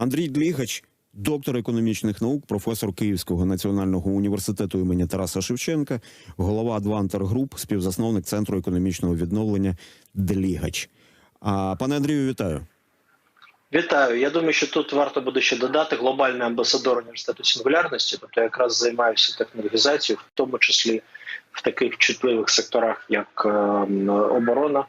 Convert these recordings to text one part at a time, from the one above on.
Андрій Длігач, доктор економічних наук, професор Київського національного університету імені Тараса Шевченка, голова Адвантер Груп, співзасновник центру економічного відновлення Длігач. А пане Андрію, вітаю. Вітаю. Я думаю, що тут варто буде ще додати глобальний амбасадор університету сингулярності, тобто я якраз займаюся технологізацією, в тому числі в таких чутливих секторах, як е, оборона.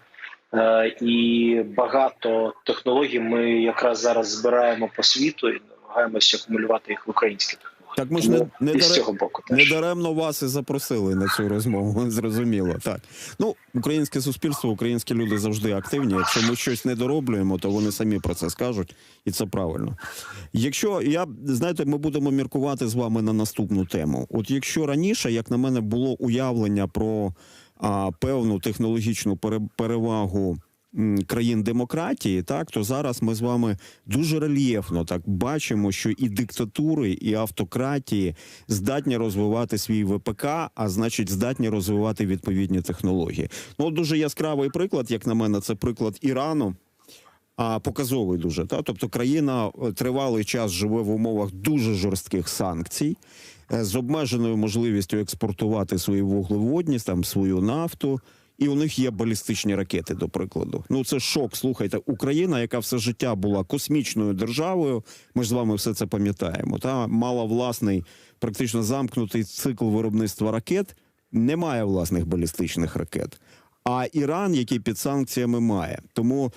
Е, і багато технологій ми якраз зараз збираємо по світу і намагаємося акумулювати їх в українські технології. Так ми ж не, не, з цього боку не даремно вас і запросили на цю розмову. Зрозуміло. Так. Ну, українське суспільство, українські люди завжди активні. Якщо ми щось не дороблюємо, то вони самі про це скажуть, і це правильно. Якщо я знаєте, ми будемо міркувати з вами на наступну тему. От якщо раніше, як на мене, було уявлення про а, певну технологічну пере- перевагу. Країн демократії, так то зараз ми з вами дуже рельєфно так бачимо, що і диктатури, і автократії здатні розвивати свій ВПК, а значить, здатні розвивати відповідні технології. Ну, дуже яскравий приклад, як на мене, це приклад Ірану. А показовий дуже та тобто країна е, тривалий час живе в умовах дуже жорстких санкцій з обмеженою можливістю експортувати свої вуглеводні, там свою нафту. І у них є балістичні ракети, до прикладу. Ну це шок. Слухайте, Україна, яка все життя була космічною державою. Ми ж з вами все це пам'ятаємо. Та мала власний, практично замкнутий цикл виробництва ракет. Немає власних балістичних ракет. А Іран, який під санкціями, має. Тому,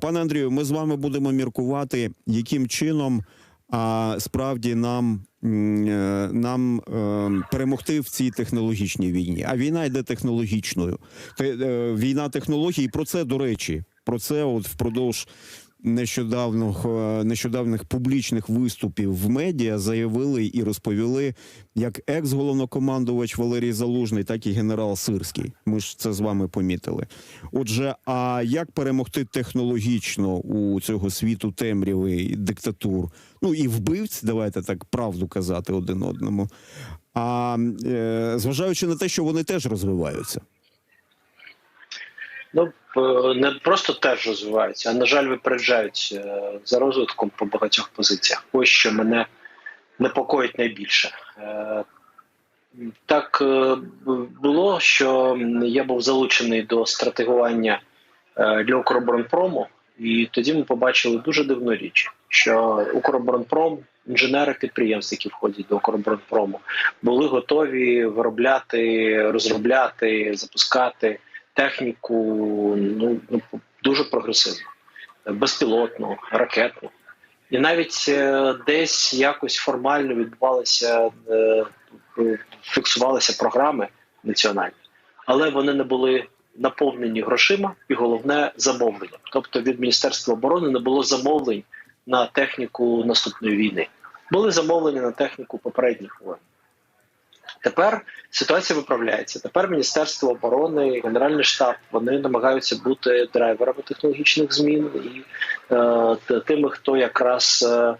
пане Андрію, ми з вами будемо міркувати, яким чином а, справді нам, е, нам е, перемогти в цій технологічній війні. А війна йде технологічною. Е, війна технологій. І про це, до речі, про це от впродовж нещодавних, е, нещодавних публічних виступів в медіа заявили і розповіли як екс-головнокомандувач Валерій Залужний, так і генерал Сирський. Ми ж це з вами помітили. Отже, а як перемогти технологічно у цього світу темряви диктатур? Ну і вбивць, давайте так правду казати один одному. А е, зважаючи на те, що вони теж розвиваються. Ну е, не просто теж розвиваються, а на жаль, випереджають е, за розвитком по багатьох позиціях. Ось що мене непокоїть найбільше. Е, Так було, що я був залучений до стратегування для Укроборонпрому, і тоді ми побачили дуже дивну річ, що Укроборонпром, інженери підприємств, які входять до Укроборонпрому, були готові виробляти, розробляти, запускати техніку ну, ну дуже прогресивну, безпілотну, ракетну. І навіть е, десь якось формально відбувалися, е, фіксувалися програми національні, але вони не були наповнені грошима і головне замовлення. Тобто від Міністерства оборони не було замовлень на техніку наступної війни. Були замовлення на техніку попередніх воєн. Тепер ситуація виправляється. Тепер Міністерство оборони, Генеральний штаб вони намагаються бути драйверами технологічних змін і е, тими, хто якраз е,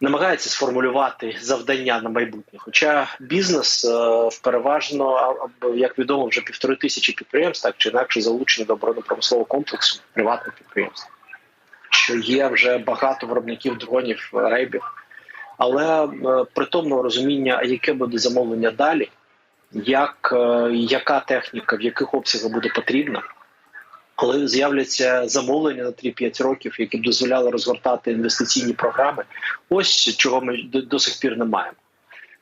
намагається сформулювати завдання на майбутнє. Хоча бізнес е, переважно, як відомо, вже півтори тисячі підприємств, так чи інакше залучені до оборонно-промислового комплексу приватних підприємств, що є вже багато виробників дронів, рейбів. Але е, притомного розуміння, яке буде замовлення далі, як, е, яка техніка, в яких обсягах буде потрібна, коли з'являться замовлення на 3-5 років, які б дозволяли розгортати інвестиційні програми, ось чого ми до, сих пір не маємо.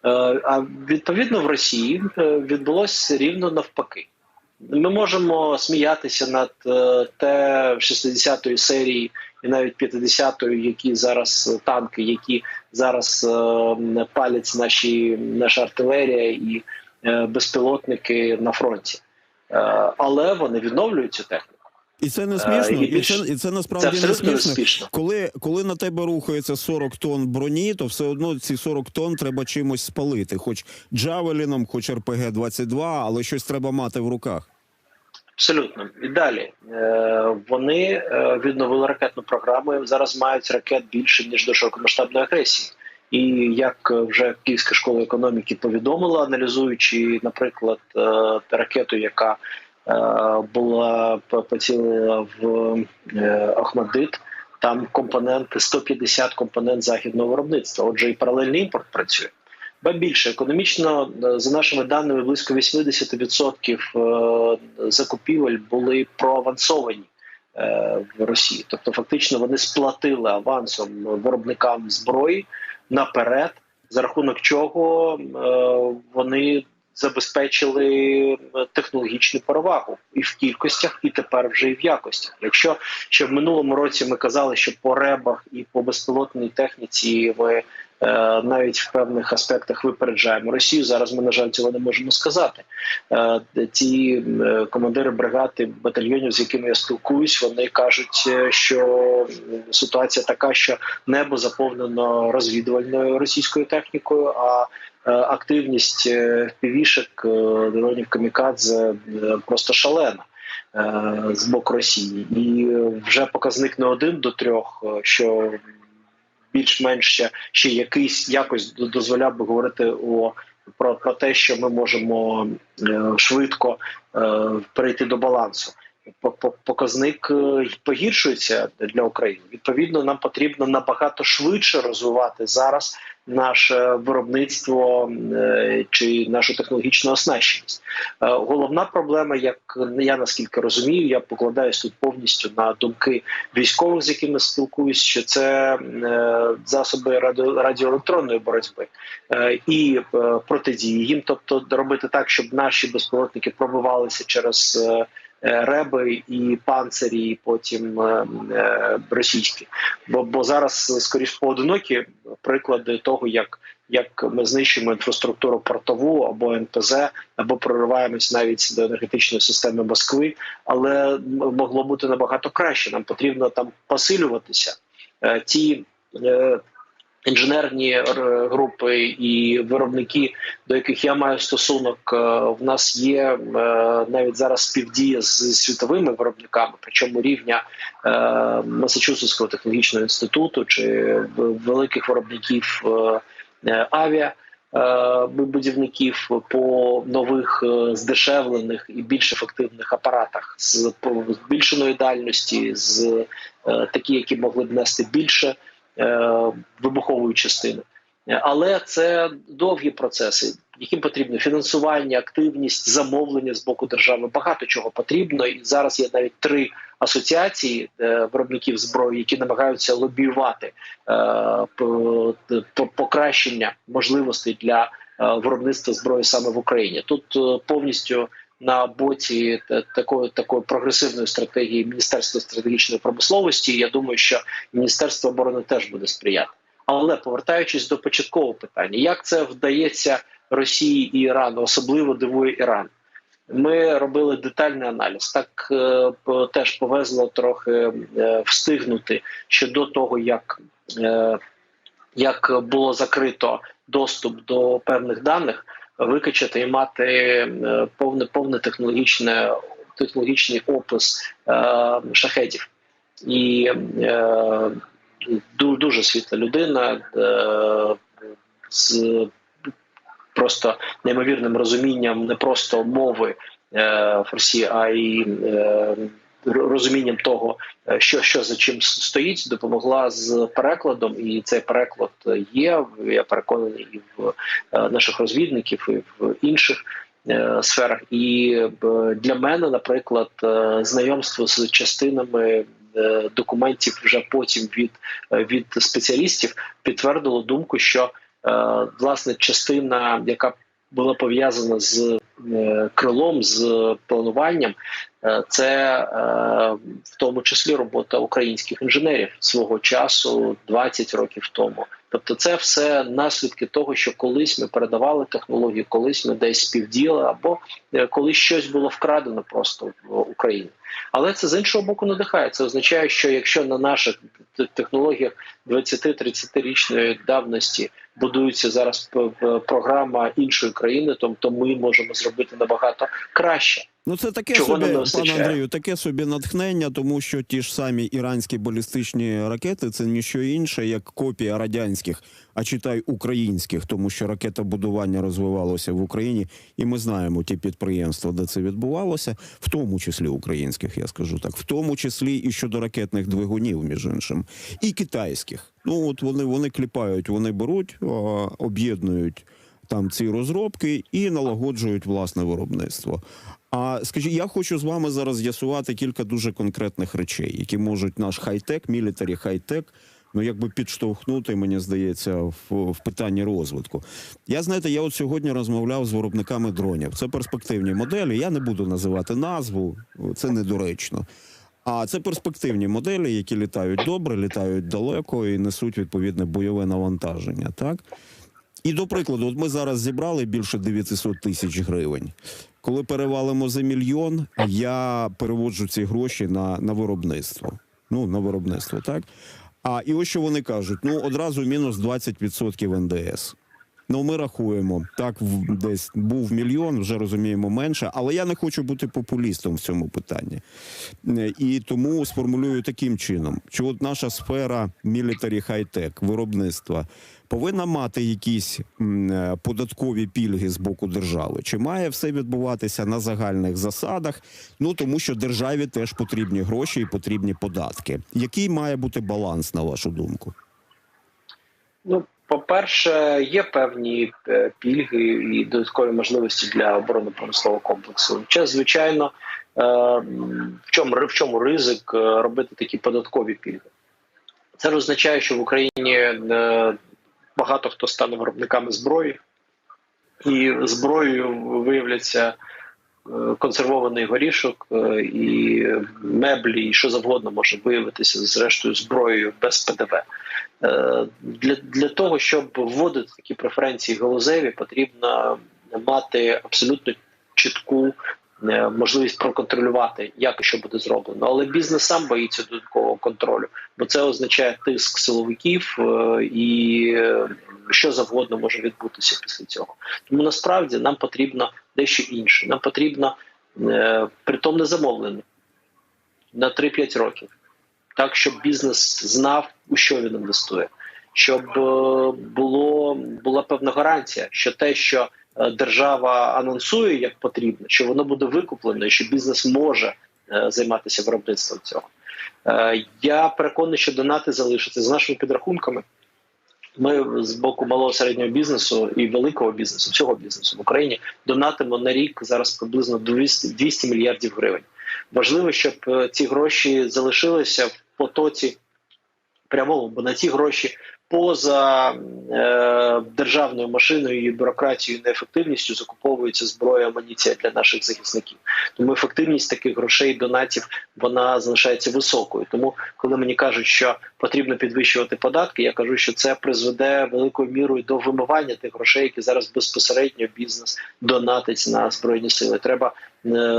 Е, А відповідно в Росії відбулося рівно навпаки. Ми можемо сміятися над те 60-ї серії і навіть 50-ї, які зараз танки, які зараз е, палять наші наша артилерія і е, безпілотники на фронті, е, але вони відновлюють цю техніку. І це не смішно, і це, і це насправді Це не смішно. успішно. Коли, коли на тебе рухається 40 тонн броні, то все одно ці 40 тонн треба чимось спалити, хоч джавеліном, хоч РПГ-22, але щось треба мати в руках. Абсолютно і далі е, вони е, відновили ракетну програму. Зараз мають ракет більше ніж до широкомасштабної агресії. І як вже Київська школа економіки повідомила, аналізуючи, наприклад, е, ракету, яка була поцілила в Ахмадит, там компоненти 150 компонент західного виробництва. Отже, і паралельний імпорт працює. Ба більше економічно е, за нашими даними близько 80% е, закупівель були проавансовані е, в Росії. Тобто, фактично, вони сплатили авансом виробникам зброї наперед, за рахунок чого вони забезпечили технологічну перевагу і в кількостях, і тепер вже і в якостях. Якщо ще в минулому році ми казали, що по ребах і по безпілотній техніці Е, навіть в певних аспектах випереджаємо Росію. Зараз ми на жаль цього не можемо сказати. Е, ці е, командири бригади батальйонів, з якими я спілкуюсь, вони кажуть, що ситуація така, що небо заповнено розвідувальною російською технікою. а Активність півішек дронів камікадзе просто шалена з боку Росії, і вже показник не один до трьох, що більш-менш ще, ще якийсь якось дозволяв би говорити о про, про те, що ми можемо е, швидко е, перейти до балансу. Показник е, погіршується для України. Відповідно, нам потрібно набагато швидше розвивати зараз наше виробництво е, чи нашу технологічну оснащеність. Е, головна проблема, як я наскільки розумію, я покладаюсь тут повністю на думки військових, з якими спілкуюсь, що це засоби радіоелектронної боротьби і протидії їм, тобто робити так, щоб наші безпілотники пробивалися через. Е, реби і панцирі, і потім е, е, російські. Бо бо зараз скоріш поодинокі приклади того, як як ми знищуємо інфраструктуру портову або НПЗ, або прориваємось навіть до енергетичної системи Москви, але могло бути набагато краще. Нам потрібно там посилюватися. Ті інженерні групи і виробники, до яких я маю стосунок, е, в нас є е, навіть зараз співдія з світовими виробниками, причому рівня е, Масачусетського технологічного інституту чи великих виробників авіа. Будівників по нових здешевлених і більш ефективних апаратах з збільшеної дальності, з такі, які могли б нести більше Е, вибухової частини. Але це довгі процеси, яким потрібно фінансування, активність, замовлення з боку держави. Багато чого потрібно. І зараз є навіть три асоціації е, виробників зброї, які намагаються лобіювати е, покращення можливостей для виробництва зброї саме в Україні. Тут повністю на боці такої такої прогресивної стратегії Міністерства стратегічної промисловості. Я думаю, що Міністерство оборони теж буде сприяти. Але повертаючись до початкового питання, як це вдається Росії і Ірану, особливо дивує Іран. Ми робили детальний аналіз. Так е, теж повезло трохи е, встигнути щодо того, як е, як було закрито доступ до певних даних викачати і мати е, повне повне технологічне технологічний опис е, шахетів. І е, дуже світла людина е, з просто неймовірним розумінням не просто мови е, фарсі, а й е, розумінням того, е, що що за чим стоїть, допомогла з перекладом, і цей переклад є. Я переконаний і в е, наших розвідників, і в інших. Е, сферах і для мене, наприклад, знайомство з частинами документів вже потім від від спеціалістів підтвердило думку, що власне частина, яка була пов'язана з крилом, з плануванням, Е, це е, в тому числі робота українських інженерів свого часу 20 років тому. Тобто, це все наслідки того, що колись ми передавали технологію, колись ми десь співділи, або коли щось було вкрадено просто в Україні. Але це з іншого боку надихає. Це означає, що якщо на наших технологіях 20-30 річної давності будується зараз програма іншої країни, то ми можемо зробити набагато краще. Ну, це таке Чого собі, пане? Андрію, таке собі натхнення, тому що ті ж самі іранські балістичні ракети це ніщо інше, як копія радянських, а читай українських, тому що ракетобудування розвивалося в Україні, і ми знаємо ті підприємства, де це відбувалося, в тому числі українських, я скажу так, в тому числі і щодо ракетних двигунів, між іншим, і китайських. Ну от вони, вони кліпають, вони беруть, об'єднують там ці розробки і налагоджують власне виробництво. А скажіть, я хочу з вами зараз з'ясувати кілька дуже конкретних речей, які можуть наш хай-тек, мілітарі хай-тек, ну якби підштовхнути, мені здається, в, в питанні розвитку. Я знаєте, я от сьогодні розмовляв з виробниками дронів. Це перспективні моделі. Я не буду називати назву, це недоречно. А це перспективні моделі, які літають добре, літають далеко і несуть відповідне бойове навантаження. Так і до прикладу, от ми зараз зібрали більше 900 тисяч гривень. Коли перевалимо за мільйон, я переводжу ці гроші на, на виробництво. Ну, на виробництво, так? А і ось що вони кажуть: ну одразу мінус 20% НДС. Ну, ми рахуємо так, десь був мільйон, вже розуміємо менше, але я не хочу бути популістом в цьому питанні. Е, І тому сформулюю таким чином, що от наша сфера мілітарі хай-тек, виробництва повинна мати якісь е, податкові пільги з боку держави. Чи має все відбуватися на загальних засадах? Ну тому що державі теж потрібні гроші і потрібні податки. Який має бути баланс, на вашу думку? Ну, по-перше, є певні е, пільги і додаткові можливості для оборонно-промислового комплексу. Чи, звичайно, е, в чому в чому ризик е, робити такі податкові пільги? Це означає, що в Україні багато хто стане виробниками зброї, і зброєю виявляться консервований горішок і меблі, і що завгодно може виявитися зрештою зброєю без ПДВ. Е, Для, для того, щоб вводити такі преференції галузеві, потрібно мати абсолютно чітку е, можливість проконтролювати, як і що буде зроблено. Але бізнес сам боїться додаткового контролю, бо це означає тиск силовиків е, і що завгодно може відбутися після цього. Тому насправді нам потрібно дещо інше. Нам потрібно е, притом не замовлення на 3-5 років так, щоб бізнес знав, у що він інвестує, щоб е, було була певна гарантія, що те, що е, держава анонсує як потрібно, що воно буде викуплено, і що бізнес може е, займатися виробництвом цього. Я переконаний, що донати залишаться з нашими підрахунками. Ми з боку малого середнього бізнесу і великого бізнесу, всього бізнесу в Україні донатимо на рік зараз приблизно 200, 200 мільярдів гривень. Важливо, щоб ці гроші залишилися в потоці прямому, бо на ці гроші поза е, державною машиною і бюрократією неефективністю закуповується зброя амуніція для наших захисників. Тому ефективність таких грошей донатів вона залишається високою. Тому, коли мені кажуть, що потрібно підвищувати податки, я кажу, що це призведе великою мірою до вимивання тих грошей, які зараз безпосередньо бізнес донатить на збройні сили. Треба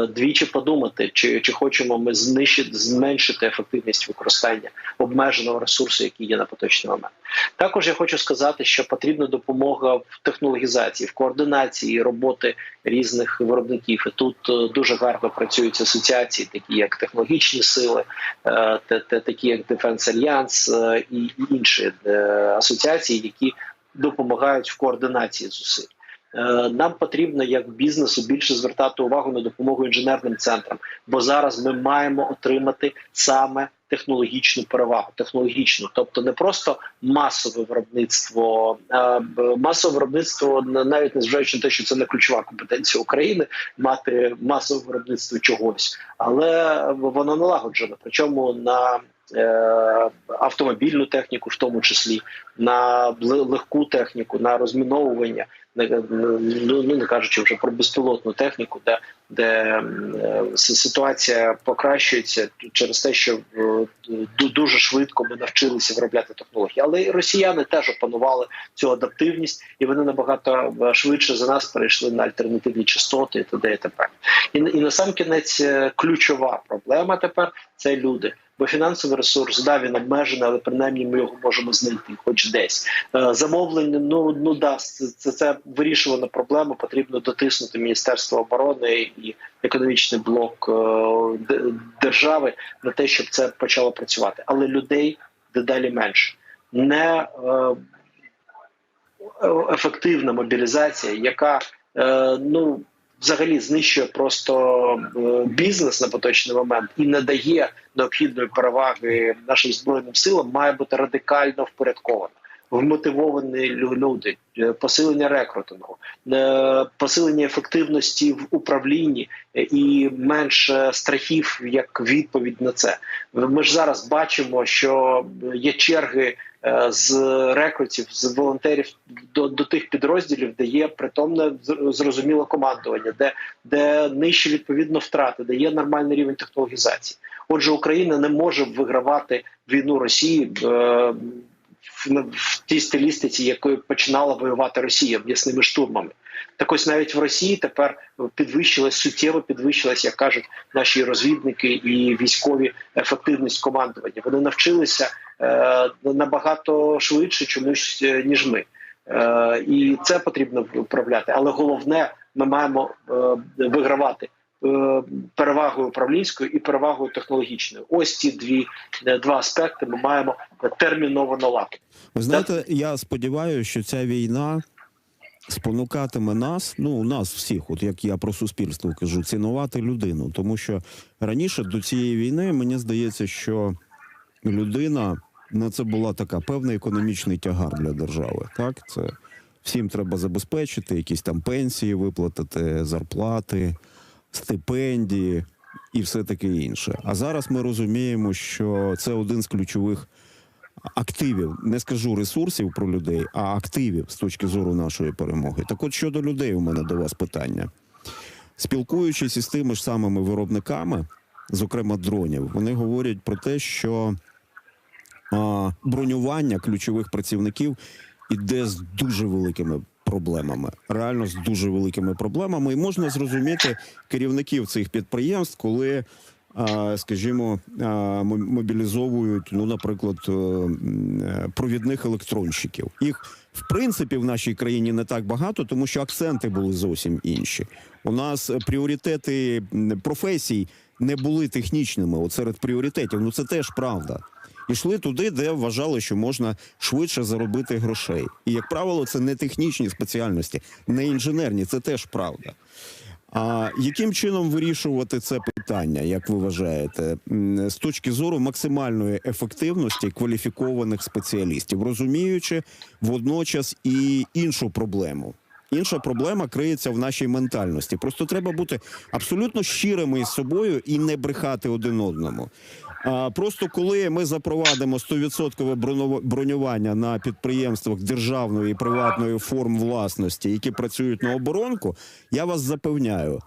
двічі подумати, чи, чи хочемо ми знищити зменшити ефективність використання обмеженого ресурсу, який є на поточний момент. Також я хочу сказати, що потрібна допомога в технологізації, в координації роботи різних виробників. І тут е, дуже гарно працюють асоціації, такі як технологічні сили, е, такі як Alliance е, і інші е, асоціації, які допомагають в координації зусиль. Е, Нам потрібно як бізнесу більше звертати увагу на допомогу інженерним центрам, бо зараз ми маємо отримати саме технологічну перевагу, технологічну, тобто не просто масове виробництво, масове виробництво на- навіть незважаючи на те, що це не ключова компетенція України, мати масове виробництво чогось, але воно налагоджено. Причому на е, автомобільну техніку, в тому числі на ле- легку техніку, на розміновування, ну, ну, не кажучи вже про безпілотну техніку, де, де е, ситуація покращується через те, що е, дуже швидко ми навчилися виробляти технології. Але і росіяни теж опанували цю адаптивність, і вони набагато е, швидше за нас перейшли на альтернативні частоти і т.д. і т.п. І, і на сам кінець ключова проблема тепер це люди. Бо фінансовий ресурс, да, він обмежений, але принаймні ми його можемо знайти, хоч десь. Е, замовлення, ну ну да, це, це, вирішувана проблема. Потрібно дотиснути Міністерство оборони і економічний блок е, держави на те, щоб це почало працювати. Але людей дедалі менше. Не е, ефективна мобілізація, яка ну взагалі знищує просто е, бізнес на поточний момент і не дає необхідної переваги нашим збройним силам, має бути радикально впорядкована. Вмотивовані лю- люди, е, посилення рекрутингу, е, посилення ефективності в управлінні і менше страхів як відповідь на це. Ми ж зараз бачимо, що є черги з рекрутів, з волонтерів до, до тих підрозділів, де є притомне зрозуміле командування, де, де нижчі відповідно втрати, де є нормальний рівень технологізації. Отже, Україна не може вигравати війну Росії. е, в, тій стилістиці, якою починала воювати Росія м'ясними штурмами. Так ось навіть в Росії тепер підвищилась суттєво підвищилась, як кажуть наші розвідники і військові ефективність командування. Вони навчилися е, набагато швидше чомусь е, ніж ми. Е, і це потрібно вправляти. Але головне, ми маємо е, вигравати е, перевагою управлінською і перевагою технологічною. Ось ці дві е, два аспекти ми маємо терміново наладити. Ви знаєте, я сподіваюся, що ця війна спонукатиме нас, ну нас всіх, от як я про суспільство кажу, цінувати людину. Тому що раніше до цієї війни мені здається, що людина ну це була така певний економічний тягар для держави. Так, це всім треба забезпечити, якісь там пенсії виплатити, зарплати, стипендії і все таке інше. А зараз ми розуміємо, що це один з ключових активів, не скажу ресурсів про людей, а активів з точки зору нашої перемоги. Так от щодо людей, у мене до вас питання. Спілкуючись із тими ж самими виробниками, зокрема дронів, вони говорять про те, що бронювання ключових працівників іде з дуже великими проблемами, реально з дуже великими проблемами, і можна зрозуміти керівників цих підприємств, коли скажімо, а, мобілізовують, ну, наприклад, е, е, провідних електронщиків. Їх в принципі в нашій країні не так багато, тому що акценти були зовсім інші. У нас е, пріоритети професій не були технічними. От серед пріоритетів, ну це теж правда. Ішли туди, де вважали, що можна швидше заробити грошей. І як правило, це не технічні спеціальності, не інженерні, це теж правда. А яким чином вирішувати це питання, як ви вважаєте, з точки зору максимальної ефективності кваліфікованих спеціалістів, розуміючи водночас і іншу проблему? Інша проблема криється в нашій ментальності. Просто треба бути абсолютно щирими із собою і не брехати один одному. Просто коли ми запровадимо 100% бронювання на підприємствах державної і приватної форм власності, які працюють на оборонку, я вас запевняю.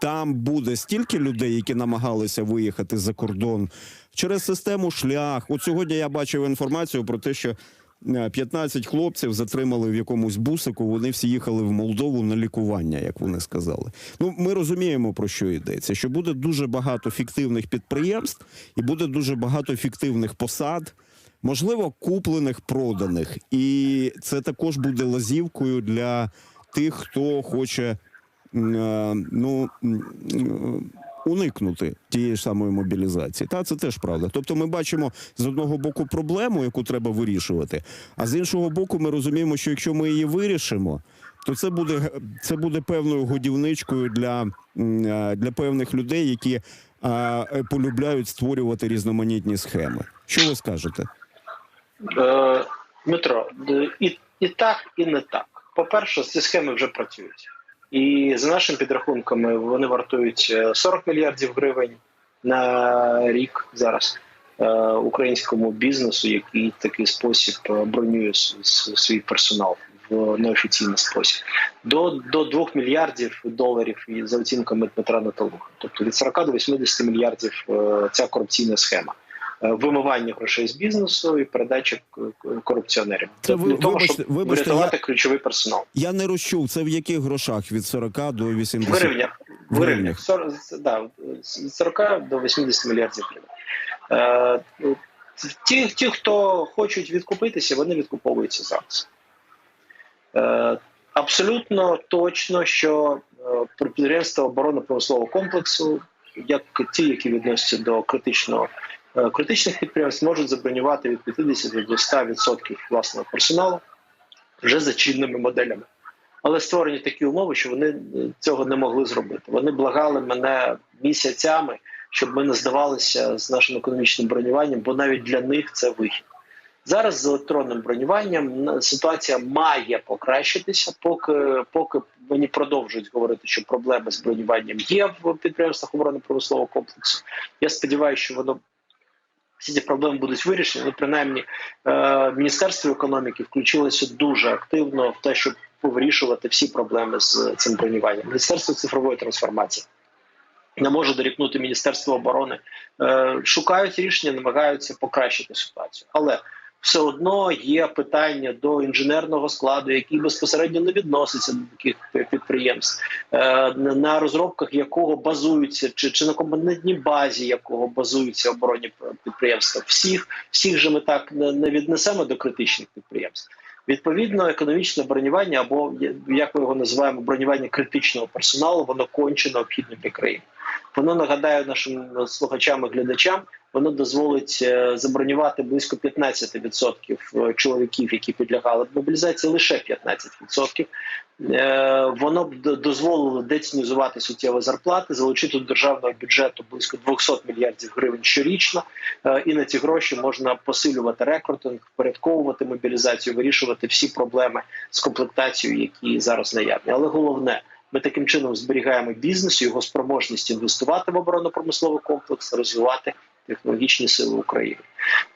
Там буде стільки людей, які намагалися виїхати за кордон через систему шлях. От сьогодні я бачив інформацію про те, що 15 хлопців затримали в якомусь бусику. Вони всі їхали в Молдову на лікування, як вони сказали. Ну ми розуміємо про що йдеться. Що буде дуже багато фіктивних підприємств і буде дуже багато фіктивних посад. Можливо, куплених, проданих, і це також буде лазівкою для тих, хто хоче е, ну е, уникнути тієї ж самої мобілізації. Та це теж правда. Тобто, ми бачимо з одного боку проблему, яку треба вирішувати, а з іншого боку, ми розуміємо, що якщо ми її вирішимо. То це буде це буде певною годівничкою для, е, для певних людей, які а, е, полюбляють створювати різноманітні схеми. Що ви скажете? Е, Дмитро, і, і так, і не так. По-перше, ці схеми вже працюють. І за нашими підрахунками вони вартують е, 40 мільярдів гривень на рік зараз е, українському бізнесу, який такий спосіб е, бронює свій персонал в неофіційний спосіб. До, до 2 мільярдів доларів за оцінками Дмитра Наталуха. Тобто від 40 до 80 мільярдів е, ця корупційна схема. Е, Вимивання грошей з бізнесу і к- корупціонерів Це ви- для того, вибачте- щоб вибачте, врятувати ключовий персонал. Я не розчув, це в яких грошах від 40 до 80? В гривнях. В гривнях. гривнях. 40, да, 40 до 80 мільярдів гривень. Е, ті, ті, хто хочуть відкупитися, вони відкуповуються зараз. Е, абсолютно точно, що е, підприємства оборонно-промислового комплексу, як ті, які відносяться до критичного критичних підприємств, можуть забронювати від 50 до 100% власного персоналу вже за чинними моделями. Але створені такі умови, що вони е, цього не могли зробити. Вони благали мене місяцями, щоб ми не здавалися з нашим економічним бронюванням, бо навіть для них це вихід. Зараз з електронним бронюванням ситуація має покращитися, поки поки мені продовжують говорити, що проблеми з бронюванням є в підприємствах оборонно-промислового комплексу. Я сподіваюся, що воно всі ці проблеми будуть вирішені. Ну, принаймні, е, Міністерство економіки включилося дуже активно в те, щоб вирішувати всі проблеми з цим бронюванням. Міністерство цифрової трансформації не може дорікнути Міністерство оборони. Е, шукають рішення, намагаються покращити ситуацію, але все одно є питання до інженерного складу, який безпосередньо не відноситься до таких підприємств, е, на- розробках якого базуються, чи, чи на компонентній базі якого базуються оборонні підприємства. Всіх всіх же ми так не, не віднесемо до критичних підприємств. Відповідно, економічне бронювання, або як ми його називаємо, бронювання критичного персоналу, воно конче необхідне для країни. Воно нагадаю нашим слухачам і глядачам, воно дозволить е, забронювати близько 15% чоловіків, які підлягали мобілізації, лише 15%. Е, Воно б дозволило децінізувати суттєві зарплати, залучити до державного бюджету близько 200 мільярдів гривень щорічно. Е, І на ці гроші можна посилювати рекрутинг, впорядковувати мобілізацію, вирішувати всі проблеми з комплектацією, які зараз наявні. Але головне. Ми таким чином зберігаємо бізнес, його спроможність інвестувати в оборонно-промисловий комплекс, розвивати технологічні сили України.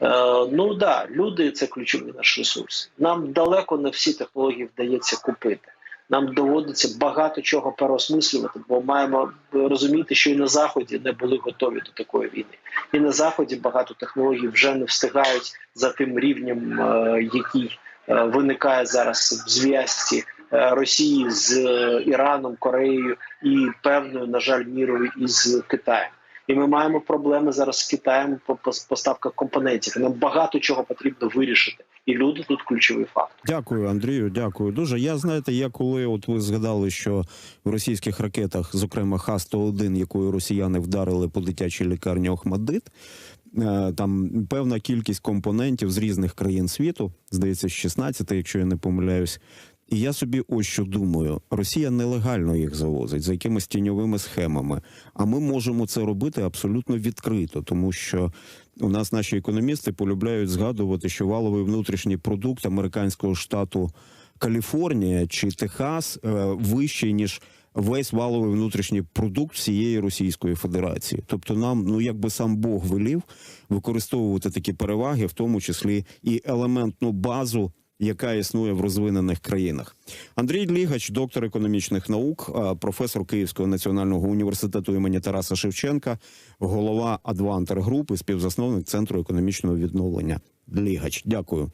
Е, ну да, люди це ключовий наш ресурс. Нам далеко не всі технології вдається купити. Нам доводиться багато чого переосмислювати, бо маємо розуміти, що і на заході не були готові до такої війни. І на заході багато технологій вже не встигають за тим рівнем, е, який е, виникає зараз в зв'язці Росії з е, Іраном, Кореєю і певною, на жаль, мірою із Китаєм. І ми маємо проблеми зараз з Китаєм по по- поставках компонентів. Нам багато чого потрібно вирішити, і люди тут ключовий фактор. Дякую, Андрію. Дякую дуже. Я знаєте, я коли от ви згадали, що в російських ракетах, зокрема Х-101, якою росіяни вдарили по дитячій лікарні Охмадит, е, там певна кількість компонентів з різних країн світу, здається, з 16, якщо я не помиляюсь. І я собі ось що думаю: Росія нелегально їх завозить за якимись тіньовими схемами. А ми можемо це робити абсолютно відкрито, тому що у нас наші економісти полюбляють згадувати, що валовий внутрішній продукт американського штату Каліфорнія чи Техас е, вищий ніж весь валовий внутрішній продукт всієї Російської Федерації. Тобто, нам ну якби сам Бог велів використовувати такі переваги, в тому числі і елементну базу. Яка існує в розвинених країнах, Андрій Лігач, доктор економічних наук, професор Київського національного університету імені Тараса Шевченка, голова Адвантер Груп співзасновник центру економічного відновлення. Лігач, дякую.